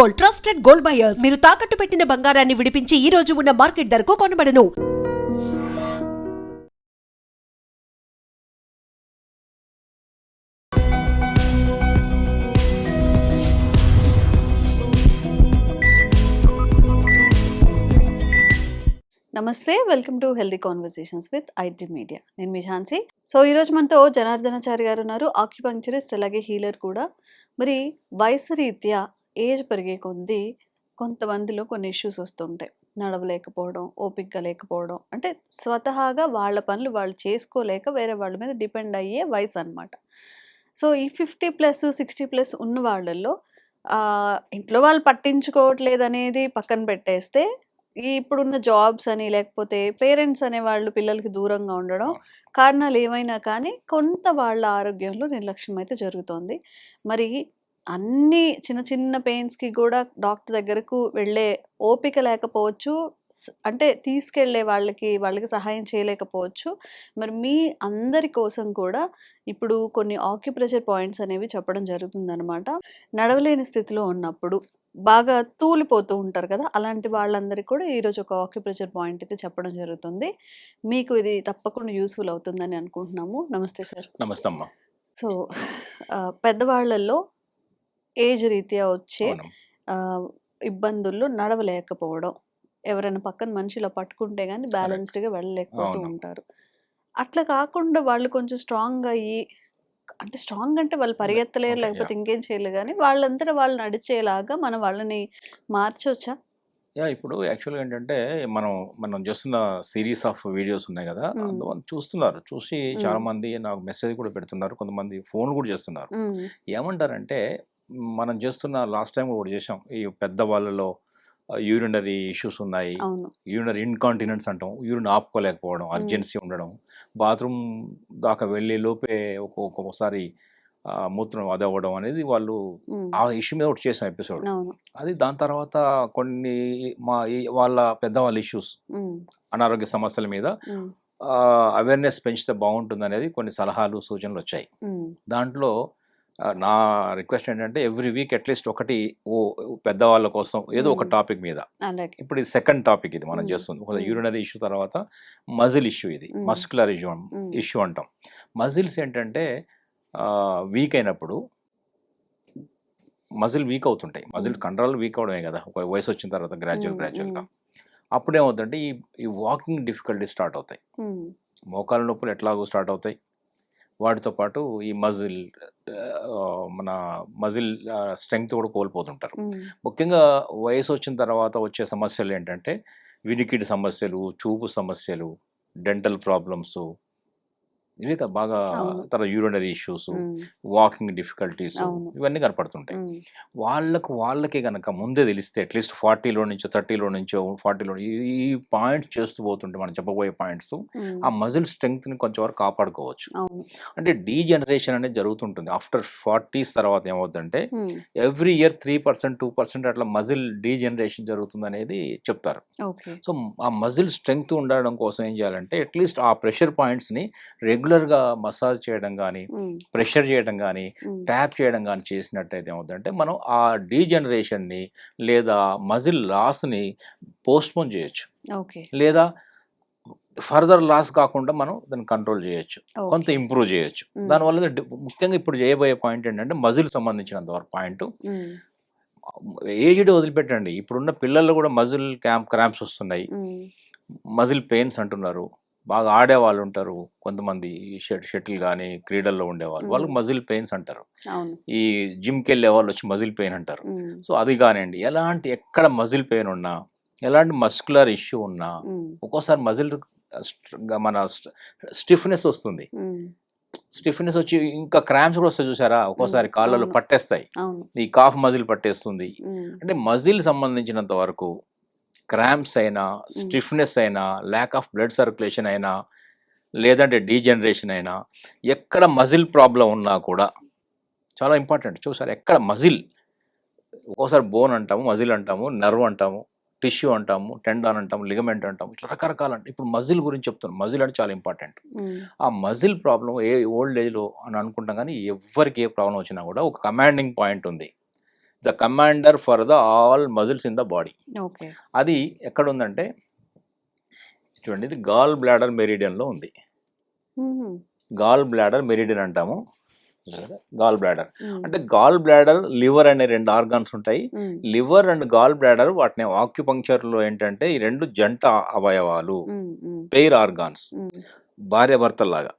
Gold trusted gold buyers. మీరు తాకట్టు పెట్టిన బంగారాన్ని విడిపించి ఈ రోజు ఉన్న మార్కెట్ ధరకు కొనబడను. నమస్తే welcome to healthy conversations with IT media. నేను మీ ఝాన్సీ. సో ఈరోజు మనతో జనార్దనాచారి గారు ఉన్నారు ఆక్యుపంక్చరిస్ట్ అలాగే హీలర్ కూడా. మరి వయసు రీత్యా ఏజ్ పెరిగే కొద్దీ కొంతమందిలో కొన్ని ఇష్యూస్ వస్తుంటాయి. నడవలేకపోవడం ఓపికగా లేకపోవడం. అంటే స్వతహాగా వాళ్ళ పనులు వాళ్ళు చేసుకోలేక వేరే వాళ్ళ మీద డిపెండ్ అయ్యే వయసు అన్నమాట. సో ఈ ఫిఫ్టీ ప్లస్ సిక్స్టీ ప్లస్ ఉన్న వాళ్ళల్లో ఇంట్లో వాళ్ళు పట్టించుకోవట్లేదు అనేది పక్కన పెట్టేస్తే ఈ ఇప్పుడున్న జాబ్స్ అని లేకపోతే పేరెంట్స్ అనే వాళ్ళు పిల్లలకి దూరంగా ఉండడం కారణాలు ఏమైనా కానీ కొంత వాళ్ళ ఆరోగ్యంలో నిర్లక్ష్యం అయితే జరుగుతోంది. మరి అన్ని చిన్న చిన్న పెయిన్స్కి కూడా డాక్టర్ దగ్గరకు వెళ్ళే ఓపిక లేకపోవచ్చు. అంటే తీసుకెళ్ళే వాళ్ళకి వాళ్ళకి సహాయం చేయలేకపోవచ్చు. మరి మీ అందరి కోసం కూడా ఇప్పుడు కొన్ని ఆక్యుప్రెషర్ పాయింట్స్ అనేవి చెప్పడం జరుగుతుందన్నమాట. నడవలేని స్థితిలో ఉన్నప్పుడు బాగా తూలిపోతూ ఉంటారు కదా అలాంటి వాళ్ళందరికీ కూడా ఈరోజు ఒక ఆక్యుప్రెషర్ పాయింట్ అయితే చెప్పడం జరుగుతుంది. మీకు ఇది తప్పకుండా యూస్ఫుల్ అవుతుందని అనుకుంటున్నాము. నమస్తే సార్. నమస్తే అమ్మా. సో పెద్దవాళ్ళల్లో ఏజ్ రీత్యా వచ్చే ఇబ్బందుల్లో నడవలేకపోవడం. ఎవరైనా పక్కన మనిషిలో పట్టుకుంటే కానీ బ్యాలెన్స్డ్గా వెళ్ళలేకపోతూ. ఉంటారు. అట్లా కాకుండా వాళ్ళు కొంచెం స్ట్రాంగ్ అయ్యి అంటే స్ట్రాంగ్ అంటే వాళ్ళు పరిగెత్తలేరు లేకపోతే ఇంకేం చేయలేరు కానీ వాళ్ళంతటా వాళ్ళు నడిచేలాగా మనం వాళ్ళని మార్చొచ్చా? యా ఇప్పుడు యాక్చువల్గా ఏంటంటే మనం మనం చేస్తున్న సిరీస్ ఆఫ్ వీడియోస్ ఉన్నాయి కదా. అందువల్ల చూస్తున్నారు. చూసి చాలా మ్మ్. మంది నాకు మెసేజ్ కూడా పెడుతున్నారు. కొంతమంది ఫోన్ కూడా చేస్తున్నారు. ఏమంటారంటే మనం చేస్తున్న లాస్ట్ టైం కూడా చేసాం ఈ పెద్ద వాళ్ళలో యూరినరీ ఇష్యూస్ ఉన్నాయి. యూరినరీ ఇన్కాంటినెన్స్ అంటాం. యూరిన్ ఆపుకోలేకపోవడం అర్జెన్సీ ఉండడం. బాత్రూమ్ దాకా వెళ్ళే లోపే ఒక్కొ- ఒక్కొక్కసారి మూత్రం అదవ్వడం అనేది వాళ్ళు ఆ ఇష్యూ మీద ఒకటి చేసాం ఎపిసోడ్ అది దాని తర్వాత కొన్ని మా వాళ్ళ పెద్దవాళ్ళ ఇష్యూస్ అనారోగ్య సమస్యల మీద అవేర్నెస్ పెంచితే బాగుంటుంది అనేది కొన్ని సలహాలు సూచనలు వచ్చాయి. దాంట్లో నా రిక్వెస్ట్ ఏంటంటే ఎవ్రీ వీక్ అట్లీస్ట్ ఒకటి ఓ పెద్దవాళ్ళ కోసం ఏదో ఒక. టాపిక్ మీద ఇప్పుడు ఇది సెకండ్ టాపిక్ ఇది మనం. చేస్తుంది. యూరినరీ ఇష్యూ తర్వాత మజిల్ ఇష్యూ ఇది. Muscular issue. ఇష్యూ అంటాం మజిల్స్ ఏంటంటే వీక్ అయినప్పుడు మజిల్ వీక్ అవుతుంటాయి మజిల్. కండరాలు వీక్ అవడమే కదా ఒక వయసు వచ్చిన తర్వాత గ్రాడ్యువల్. గ్రాడ్యువల్గా మ్మ్. అప్పుడేమవుతుందంటే ఈ ఈ వాకింగ్ డిఫికల్టీ స్టార్ట్ అవుతాయి మోకాళ్ళ నొప్పులు ఎట్లాగో స్టార్ట్ అవుతాయి వాటితో పాటు ఈ మజిల్ మన మజిల్ స్ట్రెంగ్త్ కూడా కోల్పోతుంటారు. ముఖ్యంగా వయసు వచ్చిన తర్వాత వచ్చే సమస్యలు ఏంటంటే వినికిడి సమస్యలు చూపు సమస్యలు డెంటల్ ప్రాబ్లమ్స్ ఇవే బాగా. తర్వాత యూరినరీ ఇష్యూస్ వాకింగ్ డిఫికల్టీస్. ఇవన్నీ కనపడుతుంటాయి. వాళ్ళకు వాళ్ళకే కనుక ముందే తెలిస్తే అట్లీస్ట్ ఫార్టీలో నుంచో థర్టీలో నుంచో ఫార్టీలో ఈ పాయింట్స్ చేస్తూ పోతుంటే మనం చెప్పబోయే పాయింట్స్ ఆ మజిల్ స్ట్రెంగ్త్ని కొంచెం వరకు కాపాడుకోవచ్చు. అంటే డీజనరేషన్ అనేది జరుగుతుంటుంది. ఆఫ్టర్ ఫార్టీస్ తర్వాత ఏమవుతుందంటే every year three percent two percent అట్లా మజిల్ డీజనరేషన్ జరుగుతుంది అనేది చెప్తారు. సో ఆ మజిల్ స్ట్రెంగ్త్ ఉండడం కోసం ఏం చేయాలంటే అట్లీస్ట్ ఆ ప్రెషర్ పాయింట్స్ని రెగ్యులర్గా మసాజ్ చేయడం కానీ ప్రెషర్ చేయడం కానీ ట్యాప్ చేయడం కానీ చేసినట్టయితే ఏమవుతుందంటే మనం ఆ డీజనరేషన్ని లేదా మజిల్ లాస్ని పోస్ట్పోన్ చేయొచ్చు. ఓకే. లేదా ఫర్దర్ లాస్ కాకుండా మనం దాన్ని కంట్రోల్ చేయొచ్చు. కొంత ఇంప్రూవ్ చేయొచ్చు. దానివల్ల ముఖ్యంగా ఇప్పుడు చేయబోయే పాయింట్ ఏంటంటే మజిల్ సంబంధించినంత వరకు పాయింట్. ఏజ్డ్ వదిలిపెట్టండి. ఇప్పుడున్న పిల్లల్లో కూడా మజిల్ క్యాంప్ క్రాంప్స్ వస్తున్నాయి. మజిల్ పెయిన్స్ అంటున్నారు. బాగా ఆడే వాళ్ళు ఉంటారు కొంతమంది షెట్ షటిల్ కానీ క్రీడల్లో ఉండేవాళ్ళు. వాళ్ళు మజిల్ పెయిన్స్ అంటారు. ఈ జిమ్కి వెళ్ళే వాళ్ళు వచ్చి మజిల్ పెయిన్ అంటారు. సో అది కానివ్వండి ఎలాంటి ఎక్కడ మజిల్ పెయిన్ ఉన్నా ఎలాంటి మస్కులర్ ఇష్యూ ఉన్నా ఒక్కోసారి మజిల్ మన స్టిఫ్నెస్ వస్తుంది. స్టిఫ్నెస్ వచ్చి ఇంకా క్రాంప్స్ కూడా వస్తాయి చూసారా? ఒక్కోసారి. కాళ్ళలో. పట్టేస్తాయి. ఈ కాఫ్ మజిల్ పట్టేస్తుంది. అంటే మజిల్ సంబంధించినంత వరకు క్రాంప్స్ అయినా స్టిఫ్నెస్ అయినా ల్యాక్ ఆఫ్ బ్లడ్ సర్క్యులేషన్ అయినా లేదంటే డీజనరేషన్ అయినా ఎక్కడ మజిల్ ప్రాబ్లం ఉన్నా కూడా చాలా ఇంపార్టెంట్ చూసారు? ఎక్కడ మజిల్ ఒక్కోసారి బోన్ అంటాము మజిల్ అంటాము నర్వ్ అంటాము టిష్యూ అంటాము టెండాన్ అంటాము లిగమెంట్ అంటాము ఇట్లా రకరకాల ఇప్పుడు మజిల్ గురించి చెప్తున్నాను మజిల్ అంటే చాలా ఇంపార్టెంట్ ఆ మజిల్ ప్రాబ్లం ఏ ఓల్డ్ ఏజ్లో అని అనుకుంటాం కానీ ఎవరికి ఏ ప్రాబ్లం వచ్చినా కూడా ఒక కమాండింగ్ పాయింట్ ఉంది. The commander for the all muscles in the body. Okay. అది ఎక్కడ ఉందంటే చూడండి ఇది గాల్ బ్లాడర్ మెరిడియన్లో ఉంది. గాల్ బ్లాడర్ మెరిడియన్ అంటాము. Gall bladder. అంటే గాల్ బ్లాడర్ లివర్ అనే రెండు ఆర్గాన్స్ ఉంటాయి. లివర్ అండ్ గాల్ బ్లాడర్ వాటిని ఆక్యుపంక్చర్లో ఏంటంటే ఈ రెండు జంట అవయవాలు. Pair organs. భార్య భర్తల్లాగా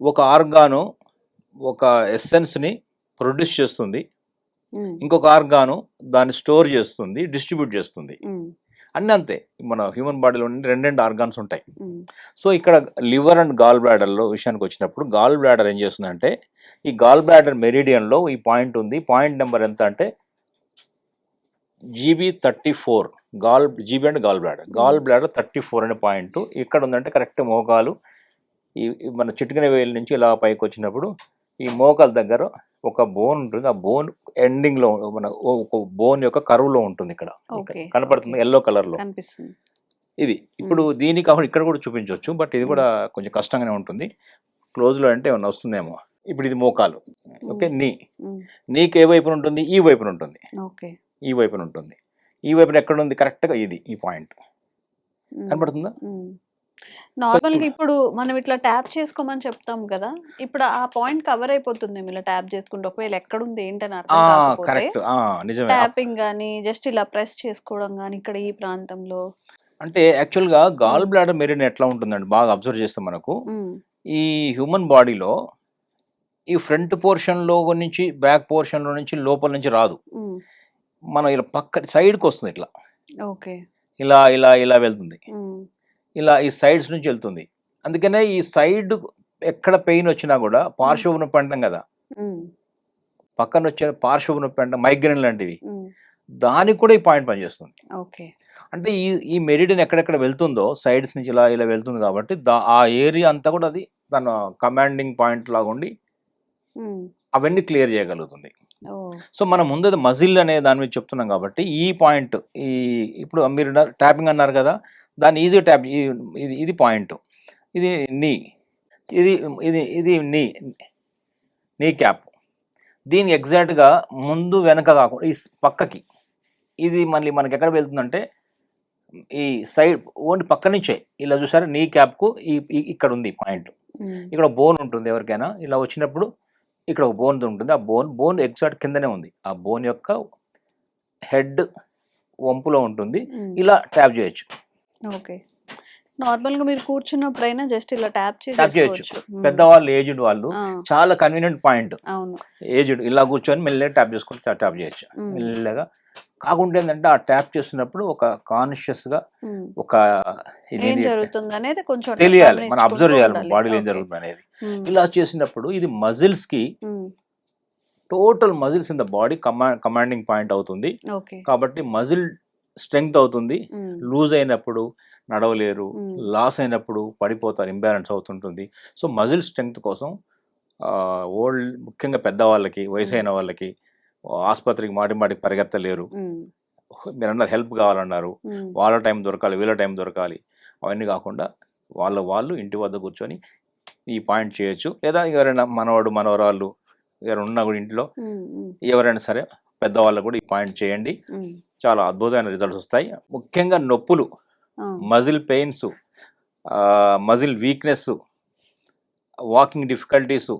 ఒక ఆర్గాను ఒక ఎస్సెన్స్ని ప్రొడ్యూస్ చేస్తుంది. ఇంకొక ఆర్గాను దాన్ని స్టోర్ చేస్తుంది డిస్ట్రిబ్యూట్ చేస్తుంది. అన్నీ అంతే. మన హ్యూమన్ బాడీలో రెండు రెండు ఆర్గాన్స్ ఉంటాయి. సో ఇక్కడ లివర్ అండ్ గాల్ బ్లాడర్లో విషయానికి వచ్చినప్పుడు గాల్ బ్లాడర్ ఏం చేస్తుందంటే ఈ గాల్ బ్లాడర్ మెరిడియన్లో ఈ పాయింట్ ఉంది. పాయింట్ నెంబర్ ఎంత అంటే GB thirty four. Gall GB అంటే gall bladder. Gall bladder thirty four అనే పాయింట్. ఇక్కడ ఉందంటే కరెక్ట్ మోకాలు. ఈ ఈ మన చిటికిన వేలు నుంచి ఇలా పైకి వచ్చినప్పుడు ఈ మోకాల దగ్గర ఒక బోన్ ఉంటుంది. ఆ బోన్ ఎండింగ్లో మన ఒక బోన్ యొక్క కరువులో ఉంటుంది ఇక్కడ. కనపడుతుంది. ఎల్లో కలర్లో. ఇది ఇప్పుడు దీనికి కాకుండా ఇక్కడ కూడా చూపించవచ్చు బట్ ఇది కూడా కొంచెం కష్టంగానే ఉంటుంది. క్లోజ్లో అంటే ఏమన్నా వస్తుందేమో. ఇప్పుడు ఇది మోకాలు. ఓకే నీ నీకు ఏ వైపున ఉంటుంది? ఈ వైపున ఉంటుంది. ఓకే ఈ వైపున ఉంటుంది. ఈ వైపున ఎక్కడ ఉంది? కరెక్ట్గా ఇది ఈ పాయింట్ కనపడుతుందా? నార్మల్గా ఇప్పుడు మనం ఇట్లా ట్యాప్ చేసుకోమని చెప్తాం కదా ఇప్పుడు ఆ పాయింట్ కవర్ అయిపోతుంది ఇలా ట్యాప్ చేసుకుంటే. ఒకవేళ ఎక్కడ ఉంది ఏంటని అర్థం కాకపోతే కరెక్ట్. నిజమే. ట్యాపింగ్ గానీ జస్ట్ ఇలా ప్రెస్ చేసుకోవడం గానీ ఇక్కడ ఈ ప్రాంతంలో. అంటే యాక్చువల్గా గాల్ బ్లాడర్ మెరీన్ ఎట్లా ఉంటుందండి? బాగా అబ్జర్వ్ చేస్తే మనకు ఉమ్, ఈ హ్యూమన్ బాడీలో ఈ ఫ్రంట్ పోర్షన్లో నుంచి బ్యాక్ పోర్షన్లో నుంచి లోపల నుంచి రాదు. ఉమ్, మనం ఇలా పక్క side కి వస్తుంది ఇట్లా. ఓకే. ఇలా ఇలా ఇలా వెళ్తుంది. ఉమ్, ఇలా ఈ సైడ్స్ నుంచి వెళ్తుంది. అందుకనే ఈ సైడ్ ఎక్కడ పెయిన్ వచ్చినా కూడా పార్శ్వ నొప్పి అంటాం కదా. పక్కన వచ్చే పార్శ్వ నొప్పి అంటాం మైగ్రేన్ లాంటివి దానికి కూడా ఈ పాయింట్ పనిచేస్తుంది. ఓకే. అంటే ఈ ఈ మెరిడియన్ ఎక్కడెక్కడ వెళ్తుందో సైడ్స్ నుంచి ఇలా ఇలా వెళ్తుంది కాబట్టి దా ఆ ఏరియా అంతా కూడా అది తన కమాండింగ్ పాయింట్ లాగా ఉండి అవన్నీ క్లియర్ చేయగలుగుతుంది. సో మనం ముందు మజిల్ అనే దాని మీద చెప్తున్నాం కాబట్టి ఈ పాయింట్ ఈ ఇప్పుడు మీరు ట్యాపింగ్ అన్నారు కదా దాన్ని ఈజీ ట్యాప్ ఇది ఇది పాయింట్. ఇది నీ ఇది ఇది ఇది నీ నీ క్యాప్. దీని ఎగ్జాక్ట్గా ముందు వెనక కాకుండా ఈ పక్కకి ఇది మళ్ళీ మనకి ఎక్కడ వెళ్తుందంటే ఈ సైడ్ ఓన్లీ పక్క నుంచే ఇలా చూసారా నీ క్యాప్కు ఈ ఇక్కడ ఉంది పాయింట్. ఇక్కడ బోన్ ఉంటుంది ఎవరికైనా ఇలా వచ్చినప్పుడు ఇక్కడ ఒక బోన్ ఉంటుంది. ఆ బోన్ బోన్ ఎగ్జాక్ట్ కిందనే ఉంది. ఆ బోన్ యొక్క హెడ్ వంపులో ఉంటుంది. ఇలా ట్యాప్ చేయొచ్చు. ఓకే. నార్మల్గా మీరు కూర్చున్నప్పుడైనా జస్ట్ ఇలా ట్యాప్ ట్యాప్ చేయొచ్చు. పెద్దవాళ్ళు ఏజ్డ్ వాళ్ళు చాలా కన్వీనియంట్ పాయింట్ అవును. ఏజ్డ్ ఇలా కూర్చొని మెల్లగా ట్యాప్ చేసుకొని ట్యాప్ చేయొచ్చు. మెల్లగా కాకుండా ఏంటంటే ఆ ట్యాప్ చేస్తున్నప్పుడు ఒక కాన్షియస్గా. ఒక అనేది కొంచెం తెలియాలి. మనం అబ్జర్వ్ చేయాలి ఉండాలి. బాడీలో ఏం. జరుగుతుంది అనేది. ఇలా చేసినప్పుడు ఇది మజిల్స్కి total muscles in the body comma commanding point అవుతుంది. కాబట్టి మజిల్ స్ట్రెంగ్త్ అవుతుంది. లూజ్ అయినప్పుడు నడవలేరు. లాస్ అయినప్పుడు పడిపోతారు. ఇంబ్యాలెన్స్ అవుతుంటుంది. సో మజిల్ స్ట్రెంగ్త్ కోసం ఓల్డ్ ముఖ్యంగా పెద్దవాళ్ళకి వయసు అయిన వాళ్ళకి ఆసుపత్రికి మాటి మాటికి పరిగెత్తలేరు. మీరు అన్నారు హెల్ప్ కావాలన్నారు. వాళ్ళ టైం దొరకాలి వీళ్ళ టైం దొరకాలి. అవన్నీ కాకుండా వాళ్ళ వాళ్ళు ఇంటి వద్ద కూర్చొని ఈ పాయింట్ చేయొచ్చు. లేదా ఎవరైనా మనవాడు మనవరాళ్ళు ఎవరైనా ఉన్నా కూడా ఇంట్లో ఎవరైనా సరే పెద్దవాళ్ళు కూడా ఈ పాయింట్ చేయండి. చాలా అద్భుతమైన రిజల్ట్స్ వస్తాయి. ముఖ్యంగా నొప్పులు muscle pains muscle weakness walking difficulties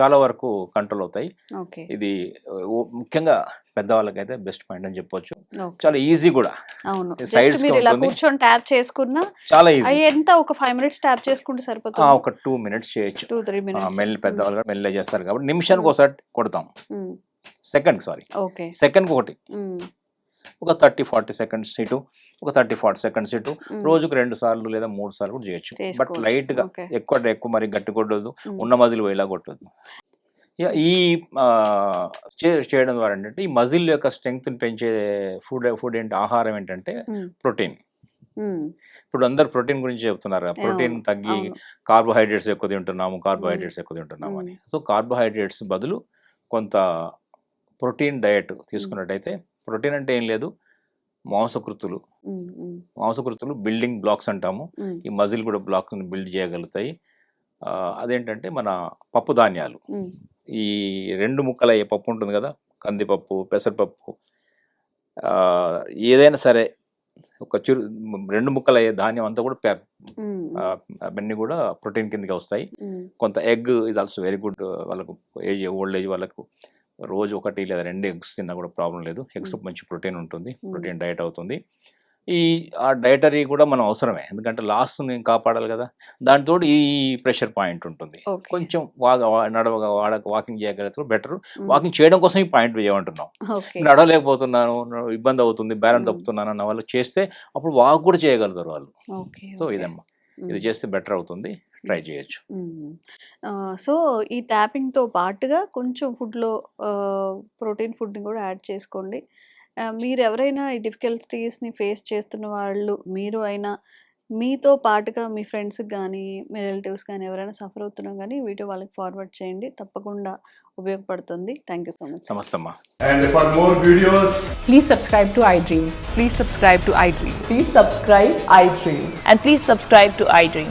చాలా వరకు కంట్రోల్ అవుతాయి. ఓకే. ఇది ముఖ్యంగా పెద్దవాళ్ళకైతే బెస్ట్ పాయింట్ అని చెప్పొచ్చు. చాలా ఈజీ కూడా. అవును. ఉంటుంది. కూర్చొని ట్యాప్ చేసుకున్నా చాలా ఈజీ. ఎంత ఒక ఫైవ్ మినిట్స్ ట్యాప్ చేసుకుంటే సరిపోతుంది? ఒక టూ మినిట్స్ చేయొచ్చు. Two three minutes. మెల్లి పెద్దవాళ్ళు కూడా మెల్లగా చేస్తారు కాబట్టి నిమిషానికి ఒకసారి కొడతాం. Second sorry. ఓకే. సెకండ్కి ఒకటి. ఒక థర్టీ ఫార్టీ సెకండ్స్ ఇటు ఒక థర్టీ ఫార్టీ సెకండ్స్ ఇటు. రోజుకు రెండు సార్లు లేదా మూడు సార్లు కూడా చేయొచ్చు. బట్. లైట్గా. ఎక్కువ ఎక్కువ మరి గట్టి కొట్టదు ఉన్న మజిల్ పోయేలా కొట్టదు ఈ చేయడం ద్వారా ఏంటంటే ఈ మజిల్ యొక్క స్ట్రెంగ్త్ పెంచే ఫుడ్ ఫుడ్ ఏంటి ఆహారం ఏంటంటే ప్రోటీన్. ఇప్పుడు అందరు ప్రోటీన్ గురించి చెప్తున్నారు ప్రోటీన్ తగ్గి. కార్బోహైడ్రేట్స్ ఎక్కువ తింటున్నాము కార్బోహైడ్రేట్స్ ఎక్కువ తింటున్నాము అని. సో కార్బోహైడ్రేట్స్ బదులు కొంత ప్రోటీన్ డయట్ తీసుకున్నట్టయితే ప్రోటీన్ అంటే ఏం లేదు. మాంసకృతులు. మాంసకృతులు బిల్డింగ్ బ్లాక్స్ అంటాము. ఈ మజిల్ కూడా బ్లాక్స్ బిల్డ్ చేయగలుగుతాయి. అదేంటంటే మన పప్పు ధాన్యాలు. ఈ రెండు ముక్కలు అయ్యే పప్పు ఉంటుంది కదా? కందిపప్పు పెసరపప్పు. ఏదైనా సరే ఒక చిరు రెండు ముక్కలు అయ్యే ధాన్యం అంతా కూడా. ఆ, అవన్నీ కూడా ప్రోటీన్ కిందకి వస్తాయి. కొంత egg is also very good వాళ్ళకు ఏజ్ ఓల్డ్ ఏజ్ వాళ్ళకు. రోజు ఒకటి లేదా రెండు ఎగ్స్ తిన్నా కూడా ప్రాబ్లం లేదు. ఎగ్స్. మంచి ప్రోటీన్ ఉంటుంది. ప్రోటీన్ డైట్ అవుతుంది. ఈ ఆ డైటరీ కూడా మనం అవసరమే. ఎందుకంటే లాస్ట్ నేను కాపాడాలి కదా. దాంతో ఈ ప్రెషర్ పాయింట్ ఉంటుంది. కొంచెం నడవగా వాడ వాకింగ్ చేయగలిగితే బెటర్. వాకింగ్ చేయడం కోసం ఈ పాయింట్ చేయమంటున్నాం నడవలేకపోతున్నాను ఇబ్బంది అవుతుంది బ్యాలెన్స్. తప్పుతున్నాను అన్న వాళ్ళు చేస్తే అప్పుడు వాక్ కూడా చేయగలుగుతారు వాళ్ళు. సో. ఇదమ్మా. ఇది. చేస్తే బెటర్ అవుతుంది. ట్రై చేయొచ్చు సో ఈ ట్యాపింగ్తో పాటుగా కొంచెం ఫుడ్లో ప్రోటీన్ ఫుడ్ని కూడా యాడ్ చేసుకోండి మీరు ఎవరైనా ఈ డిఫికల్టీస్ని ఫేస్ చేస్తున్న వాళ్ళు మీరు అయినా మీతో పాటుగా మీ ఫ్రెండ్స్కి కానీ మీ రిలేటివ్స్ కానీ ఎవరైనా సఫర్ అవుతున్నా కానీ వీడియో వాళ్ళకి ఫార్వర్డ్ చేయండి తప్పకుండా ఉపయోగపడుతుంది థ్యాంక్ యూ సో మచ్ నమస్తమ్మా And for more videos, Please subscribe to iDream. Please subscribe to iDream. Please subscribe iDream. And please subscribe to iDream.